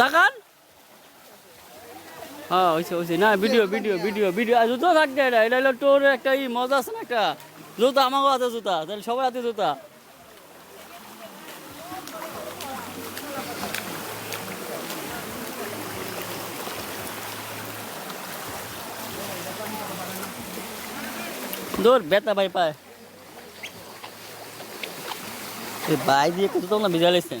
তাকান হ্যাঁ হয়েছে হয়েছে না, ভিডিও ভিডিও ভিডিও ভিডিও। জুতো থাকবে এটা। এটা হলো তোর একটা ই, মজা আছে না একটা? জুতা আমাকেও হাতে জুতা। তাহলে সবার হাতে জুতা। দূর, বেতা ভাই পায়। ভাই দিয়ে কত না ভিজা লেছেন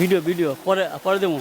ভিডিও ভিডিও পরে পরে দেবো।